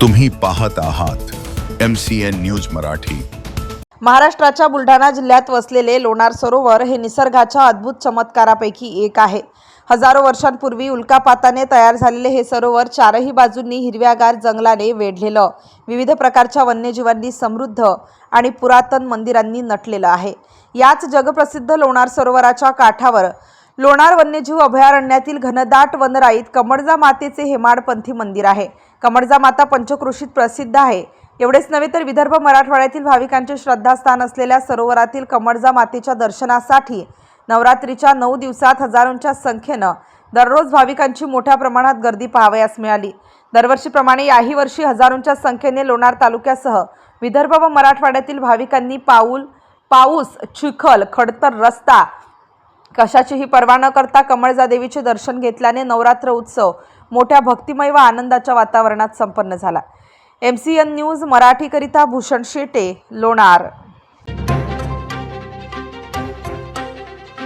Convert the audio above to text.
तुम्ही पाहत आहात M C N news Marathi. महाराष्ट्राच्या बुलढाणा जिल्ह्यात वसलेले लोणार सरोवर हे निसर्गाच्या अद्भुत चमत्कारापैकी एक आहे. हजारो वर्षांपूर्वी उल्कापाताने तयार झालेले हे सरोवर चारही बाजूंनी हिरव्यागार जंगलाने वेढलेलं विविध प्रकारच्या वन्यजीवांनी समृद्ध आणि पुरातन मंदिरांनी नटलेलं आहे. याच जगप्रसिद्ध लोणार सरोवराच्या काठावर लोणार वन्यजीव अभयारण्यातील घनदाट वनराईत कमळजा मातेचे हेमाडपंथी मंदिर आहे. कमळजा माता पंचक्रोशीत प्रसिद्ध आहे. एवढेच नव्हे तर विदर्भ मराठवाड्यातील भाविकांचे श्रद्धास्थान असलेल्या सरोवरातील कमळजा मातेच्या दर्शनासाठी नवरात्रीच्या नऊ दिवसात हजारोंच्या संख्येनं दररोज भाविकांची मोठ्या प्रमाणात गर्दी पाहावयास मिळाली. दरवर्षीप्रमाणे याही वर्षी हजारोंच्या संख्येने लोणार तालुक्यासह विदर्भ व मराठवाड्यातील भाविकांनी पाऊल पाऊस चिखल खडतर रस्ता कशाचीही पर्वा न करता कमळजा देवीचे दर्शन घेतल्याने नवरात्र उत्सव मोठ्या भक्तिमय व आनंदाच्या वातावरणात संपन्न झाला. एम सी एन न्यूज मराठीकरिता भूषण शेटे लोणार.